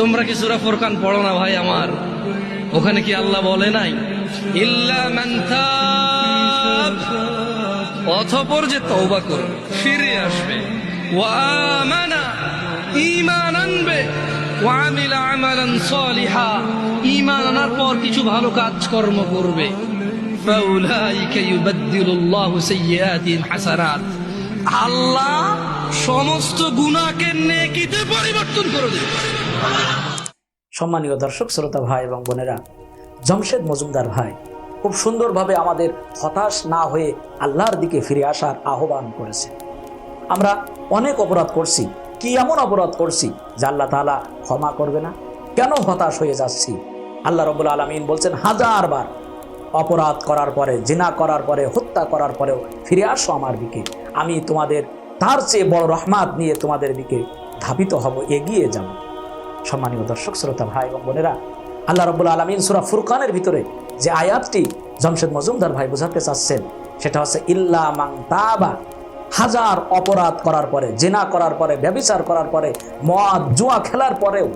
তোমরা কি সুরা ফুরকান পড়ো না ভাই আমার? ওখানে কি আল্লাহ বলে নাই? অথপর যে তওবা করবে ফিরে আসবে। ঈমান আনবে। ঈমান আনার পর কিছু ভালো কাজ কর্ম করবে আল্লাহ সমস্ত গুনাহকে নেকিতে পরিবর্তন করে দেবে। সম্মানীয় দর্শক, শ্রোতা ভাই এবং বোনেরা, জমশেদ মজুমদার ভাই, খুব সুন্দরভাবে আমাদের হতাশ না হয়ে আল্লাহর দিকে ফিরে আসার আহ্বান করেছে। আমরা অনেক অপরাধ করছি। কি এমন অপরাধ করছি যে আল্লাহ তাআলা ক্ষমা করবে না? কেন হতাশ হয়ে যাচ্ছি? আল্লাহ রবুল আলমিন বলছেন, হাজার বার অপরাধ করার পরে, জিনা করার পরে, হত্যা করার পরেও ফিরে আসো আমার দিকে। আমি তোমাদের তার চেয়ে বড় রহমাত নিয়ে তোমাদের দিকে ধাবিত হব, এগিয়ে যাব। সম্মানীয় দর্শক, শ্রোতা ভাই এবং বোনেরা, আল্লাহ রব্বুল আলমিন সুরা ফুরকানের ভিতরে যে আয়াতটি জমশেদ মজুমদার ভাই বোঝাতে চাচ্ছেন, সেটা হচ্ছে, ইল্লা মাং তাবা। হাজার অপরাধ করার পরে, জেনা করার পরে, ব্যবিচার করার পরে, মদ, জুয়া খেলার পরেও,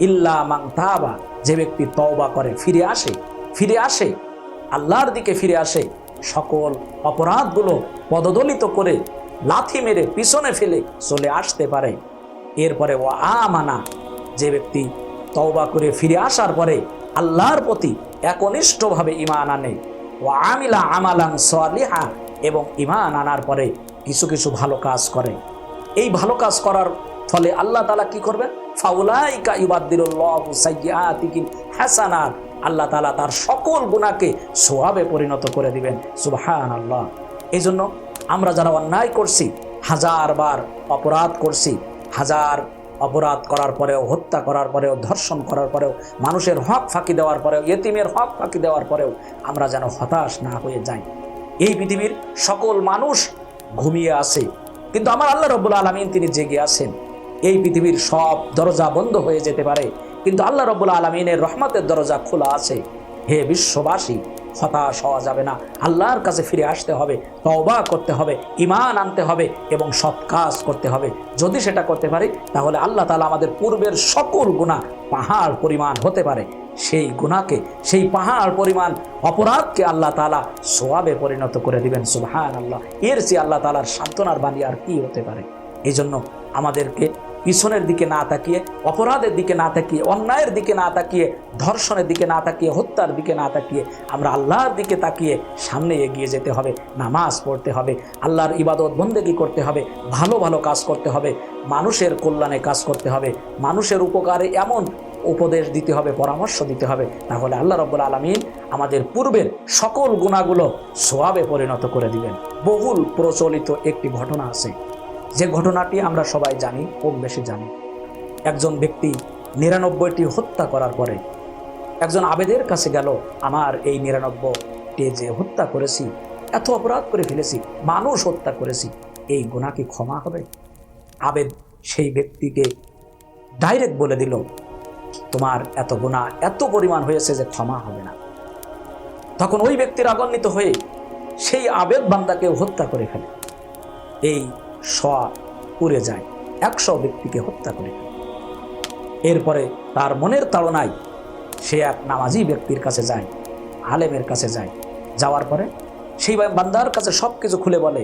ইল্লা মাং তাবা। যে ব্যক্তি তওবা করে, ফিরে আসে ফিরে আসে, আল্লাহর দিকে ফিরে আসে, সকল অপরাধগুলো পদদলিত করে লাথি মেরে পিছনে ফেলে চলে আসতে পারে। এরপরে ও আমানা। যে ব্যক্তি তওবা করে ফিরে আসার পরে আল্লাহর প্রতি একনিষ্ঠভাবে ইমান আনে ও আমিলা আমালান সালিহা এবং ইমান আনার পরে কিছু কিছু ভালো কাজ করে। এই ভালো কাজ করার ফলে আল্লাহ তালা কি করবেন? ফাউলাইকা ইবাদ্দিরুল্লাহু সাইয়্যাতিহিম হাসানাত আল্লাহ তালা তার সকল গুণাকে সোয়াবে পরিণত করে দিবেন। সুবহানাল্লাহ। এই জন্য আমরা যারা অন্যায় করছি, হাজার বার অপরাধ করছি, হাজার অপরাধ করার পরেও, হত্যা করার পরেও, ধর্ষণ করার পরেও, মানুষের হক ফাঁকি দেওয়ার পরেও এতিমের হক ফাঁকি দেওয়ার পরেও আমরা যেন হতাশ না হয়ে যাই। এই পৃথিবীর সকল মানুষ ঘুমিয়ে আছে। কিন্তু আমার আল্লাহ রব্বুল আলমিন তিনি জেগে আছেন। এই পৃথিবীর সব দরজা বন্ধ হয়ে যেতে পারে। কিন্তু আল্লাহ রব্বুল আলমিনের রহমতের দরজা খোলা আছে। হে বিশ্ববাসী হতাশ হওয়া যাবে না। আল্লাহর কাছে ফিরে আসতে হবে, তওবা করতে হবে ইমান আনতে হবে এবং সৎ কাজ করতে হবে। যদি সেটা করতে পারি, তাহলে আল্লাহ তালা আমাদের পূর্বের সকল গুণা পাহাড় পরিমাণ হতে পারে। সেই গুণাকে সেই পাহাড় পরিমাণ অপরাধকে আল্লাহ তালা সোয়াবে পরিণত করে দিবেন সুবহান আল্লাহ এর চেয়ে আল্লাহ তালার সান্ত্বনার বাণী আর কি হতে পারে? এই আমাদেরকে পিছনের দিকে না তাকিয়ে, অপরাধের দিকে না তাকিয়ে, অন্যায়ের দিকে না তাকিয়ে, ধর্ষণের দিকে না তাকিয়ে, হত্যার দিকে না তাকিয়ে আমরা আল্লাহর দিকে তাকিয়ে সামনে এগিয়ে যেতে হবে, নামাজ পড়তে হবে, আল্লাহর ইবাদত, বন্দেগি করতে হবে, ভালো ভালো কাজ করতে হবে, মানুষের কল্যাণে কাজ করতে হবে, মানুষের উপকারে এমন উপদেশ দিতে হবে, পরামর্শ দিতে হবে, তাহলে আল্লাহ রব্বুল আলমিন আমাদের পূর্বের সকল গুণাগুলো সোয়াবে পরিণত করে দিবেন। বহুল প্রচলিত একটি ঘটনা আছে। যে ঘটনাটি আমরা সবাই জানি, কম বেশি জানি। একজন ব্যক্তি নিরানব্বইটি হত্যা করার পরে একজন আবেদের কাছে গেল, আমার এই নিরানব্বইটি যে হত্যা করেছি, এত অপরাধ করে ফেলেছি, মানুষ হত্যা করেছি, এই গুণা কি ক্ষমা হবে? আবেদ সেই ব্যক্তিকে ডাইরেক্ট বলে দিল, তোমার এত গুণা এত পরিমাণ হয়েছে যে ক্ষমা হবে না। তখন ওই ব্যক্তির আগান্বিত হয়ে সেই আবেদ বান্দাকে হত্যা করে ফেলে। এই স উড়ে যায়। একশো ব্যক্তিকে হত্যা করে। এরপরে তার মনের তাড়নায় সে এক নামাজি ব্যক্তির কাছে যায়, আলেমের কাছে যায়। যাওয়ার পরে সেই বান্দার কাছে সব কিছু খুলে বলে।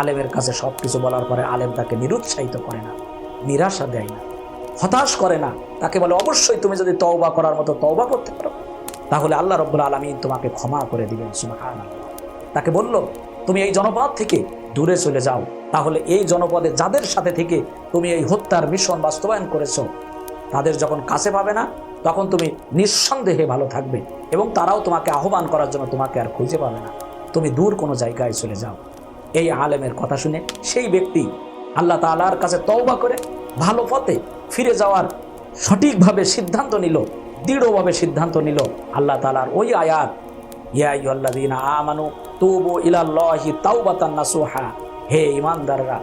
আলেমের কাছে সব কিছু বলার পরে আলেম তাকে নিরুৎসাহিত করে না, নিরাশা দেয় না, হতাশ করে না। তাকে বলে, অবশ্যই তুমি যদি তওবা করার মতো তওবা করতে পারো, তাহলে আল্লাহ রব্বুল আলমিন তোমাকে ক্ষমা করে দিবেন সুবহান তাকে বলল, তুমি এই জনপদ থেকে দূরে চলে যাও। তাহলে এই জনপদে যাদের সাথে থেকে তুমি এই হত্যার মিশন বাস্তবায়ন করেছ, তাদের যখন কাছে পাবে না, তখন তুমি নিঃসন্দেহে ভালো থাকবে এবং তারাও তোমাকে আহ্বান করার জন্য তোমাকে আর খুঁজে পাবে না। তুমি দূর কোনো জায়গায় চলে যাও। এই আলেমের কথা শুনে সেই ব্যক্তি আল্লাহ তালার কাছে তওবা করে ভালো পথে ফিরে যাওয়ার সঠিকভাবে সিদ্ধান্ত নিল, দৃঢ়ভাবে সিদ্ধান্ত নিল। আল্লাহ তালার ওই আয়াত আমানু তুবু হে ইমানদাররা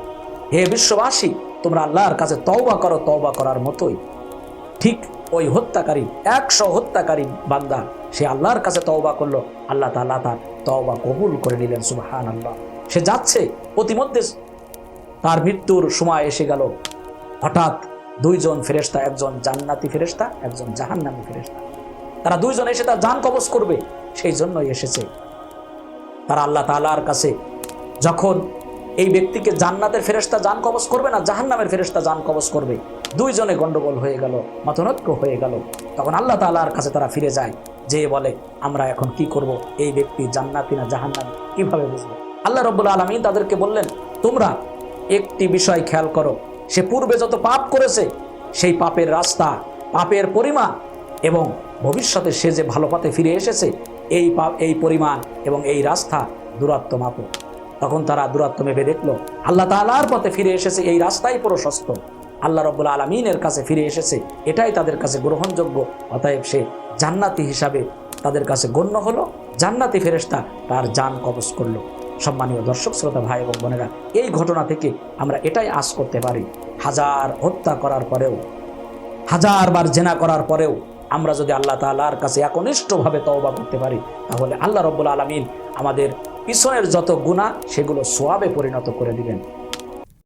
হে বিশ্ববাসী, তোমরা আল্লাহর কাছে তওবা করো, তওবা করার মতোই। ঠিক ওই হত্যাকারী, একশো হত্যাকারী বান্দা, সে আল্লাহর কাছে তওবা করল, আল্লাহ তাআলা তার তওবা কবুল করে নিলেন আল্লাহ সে যাচ্ছে প্রতিমধ্যে তার মৃত্যুর সময় এসে গেল। হঠাৎ দুইজন ফেরেশতা, একজন জান্নাতি ফেরেশতা, একজন জাহান্নামী ফেরেশতা। তারা দুইজন এসে তার জান কবজ করবে। সেই জন্যই এসেছে। তারা আল্লাহ তাআলার কাছে যখন এই ব্যক্তিকে জান্নাতের ফেরেশতা জান কবজ করবে না, জাহান্নামের ফেরেশতা জান কবজ করবে, দুইজনে গন্ডগোল হয়ে গেল, মতনৈক্য হয়ে গেল। তখন আল্লাহ তাআলার কাছে তারা ফিরে যায় যে বলে, আমরা এখন কি করব? এই ব্যক্তি জান্নাতি না জাহান্নামী? কীভাবে বুঝব? আল্লাহ রব্বুল আলমী তাদেরকে বললেন, তোমরা একটি বিষয় খেয়াল করো, সে পূর্বে যত পাপ করেছে, সেই পাপের রাস্তা, পাপের পরিমাণ এবং ভবিষ্যতে সে যে ভালো পথে ফিরে এসেছে এই পাপ এই পরিমাণ এবং এই রাস্তা দূরত্ব মাপো। তখন তারা দূরত্ব মেপে দেখল, আল্লাহ তালার পথে ফিরে এসেছে, এই রাস্তাই প্রশস্ত। আল্লাহ রব্বুল আলমিনের কাছে ফিরে এসেছে, এটাই তাদের কাছে গ্রহণযোগ্য। অতএব সে জান্নাতি হিসাবে তাদের কাছে গণ্য হলো, জান্নাতি ফেরেশতা তার জান কবজ করল। সম্মানীয় দর্শক, শ্রোতা, ভাই এবং বোনেরা, এই ঘটনা থেকে আমরা এটাই আশ করতে পারি। হাজার হত্যা করার পরেও, হাজার বার জেনা করার পরেও আমরা যদি আল্লাহ তাআলার কাছে একনিষ্ঠভাবে তওবা করতে পারি, তাহলে আল্লাহ রব্বুল আলমিন আমাদের পিছনের যত গুণা সেগুলো সোয়াবে পরিণত করে দিবেন।